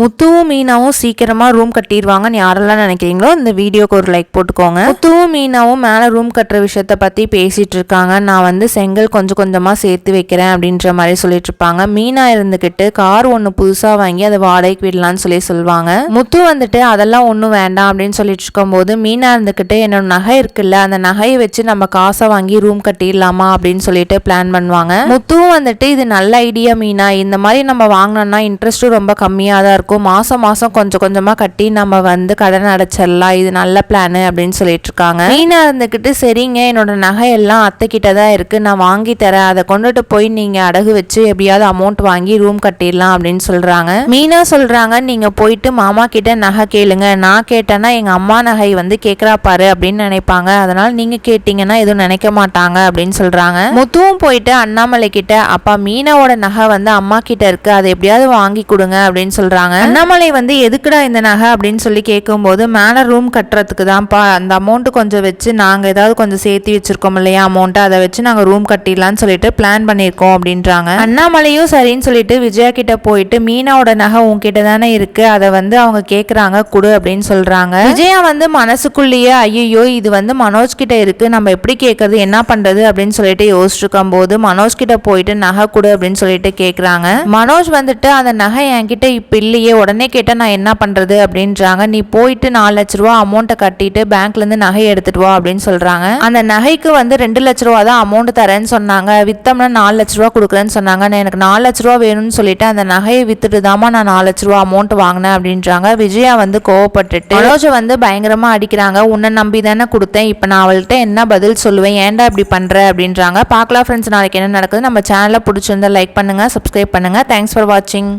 முத்துவும் மீனாவும் சீக்கிரமாக ரூம் கட்டிடுவாங்கன்னு யாரெல்லாம் நினைக்கிறீங்களோ இந்த வீடியோக்கு ஒரு லைக் போட்டுக்கோங்க. முத்துவும் மீனாவும் மேலே ரூம் கட்டுற விஷயத்த பற்றி பேசிகிட்டு இருக்காங்க. நான் வந்து செங்கல் கொஞ்சம் கொஞ்சமாக சேர்த்து வைக்கிறேன் அப்படின்ற மாதிரி சொல்லிட்டு இருப்பாங்க. மீனா இருந்துக்கிட்டு கார் ஒன்று புதுசாக வாங்கி அதை வாடகைக்கு விடலாம்னு சொல்லி சொல்லுவாங்க. முத்து வந்துட்டு அதெல்லாம் ஒன்றும் வேண்டாம் அப்படின்னு சொல்லிட்டு இருக்கும்போது மீனா இருந்துக்கிட்டு என்னோட நகை இருக்குல்ல அந்த நகையை வச்சு நம்ம காசை வாங்கி ரூம் கட்டிடலாமா அப்படின்னு சொல்லிட்டு பிளான் பண்ணுவாங்க. முத்துவும் வந்துட்டு இது நல்ல ஐடியா மீனா. இந்த மாதிரி நம்ம வாங்கினோம்னா இன்ட்ரெஸ்ட்டும் ரொம்ப கம்மியாக தான் இருக்கும். மாதம் மாதம் கொஞ்சம் கொஞ்சமாக கட்டி நம்ம வந்து கடன் அடைச்சிடலாம். இது நல்ல பிளானு அப்படின்னு சொல்லிட்டு இருக்காங்க. மீனா இருந்துக்கிட்டு சரிங்க என்னோட நகை எல்லாம் அத்தைக்கிட்ட தான் இருக்கு. நான் வாங்கி தரேன். அதை கொண்டுட்டு போய் நீங்க அடகு வச்சு எப்படியாவது அமௌண்ட் வாங்கி ரூம் கட்டிடலாம் அப்படின்னு சொல்றாங்க. மீனா சொல்றாங்க நீங்க போயிட்டு மாமா கிட்ட நகை கேளுங்க. நான் கேட்டேன்னா எங்க அம்மா நகை வந்து கேக்குறா பாரு அப்படின்னு நினைப்பாங்க. அதனால நீங்க கேட்டீங்கன்னா எதுவும் நினைக்க மாட்டாங்க அப்படின்னு சொல்றாங்க. முத்துவும் போயிட்டு அண்ணாமலை கிட்ட அப்பா மீனாவோட நகை வந்து அம்மா கிட்ட இருக்கு. அதை எப்படியாவது வாங்கி கொடுங்க அப்படின்னு சொல்றாங்க. அண்ணாமலை வந்து எதுக்குடா இந்த நகை? அப்படின்னு சொல்லி கேட்கும்போது மேலே ரூம் கட்டுறதுக்கு தான்ப்பா அந்த அமௌண்ட்டு கொஞ்சம் வச்சு நாங்கள் ஏதாவது கொஞ்சம் சேர்த்து வச்சிருக்கோம் இல்லையா? அமௌண்ட்டை அதை வச்சு நாங்கள் ரூம் கட்டிடலாம்னு சொல்லிட்டு பிளான் பண்ணியிருக்கோம் அப்படின்றாங்க. அண்ணாமலையும் சரின்னு சொல்லிட்டு விஜயா கிட்ட போயிட்டு மீனாவோட நகை உங்ககிட்ட தானே இருக்கு. அதை வந்து அவங்க கேட்குறாங்க கொடு அப்படின்னு சொல்கிறாங்க விஜயா வந்து மனசுக்குள்ளேயே ஐயோ இது வந்து மனோஜ் கிட்ட இருக்கு. நம்ம எப்படி கேட்கறது என்ன பண்றது? அப்படின்னு சொல்லிட்டு யோசிச்சிருக்கும் போது மனோஜ் கிட்ட போயிட்டு நகை கொடு அப்படின்னு சொல்லிட்டு கேட்குறாங்க மனோஜ் வந்துட்டு அந்த நகை என்கிட்ட இப்போ இல்லை இல்லையே உடனே கேட்டால் நான் என்ன பண்ணுறது அப்படின்றாங்க. நீ போயிட்டு நாலு லட்ச ரூபா அமௌண்ட்டை கட்டிட்டு பேங்க்லேருந்து நகை எடுத்துட்டு வா அப்படின்னு சொல்கிறாங்க அந்த நகைக்கு வந்து ரெண்டு லட்ச ரூபா தான் அமௌண்ட் தரேன்னு சொன்னாங்க. வித்தம்னா நாலு லட்ச ரூபா கொடுக்குறேன்னு சொன்னாங்க. நான் எனக்கு நாலு லட்ச ரூபா வேணும்னு சொல்லிட்டு அந்த நகையை வித்துட்டு தாமா நான் நாலு லட்ச ரூபா அமௌண்ட் வாங்கினேன் அப்படின்றாங்க. விஜயா வந்து கோவப்பட்டுட்டு மனோஜை வந்து பயங்கரமாக அடிக்கிறாங்க. உன்னை நம்பி தானே கொடுத்தேன். இப்போ நான் அவள்கிட்ட என்ன பதில் சொல்லுவேன்? ஏன்டா இப்படி பண்ணுற அப்படின்றாங்க. பார்க்கலாம் ஃப்ரெண்ட்ஸ் நாளைக்கு என்ன நடக்குது நம்ம சேனலை பிடிச்சிருந்தா லைக் பண்ணுங்கள் சப்ஸ்கிரைப் பண்ணுங்கள் தேங்க்ஸ் ஃபார் வாட்சிங்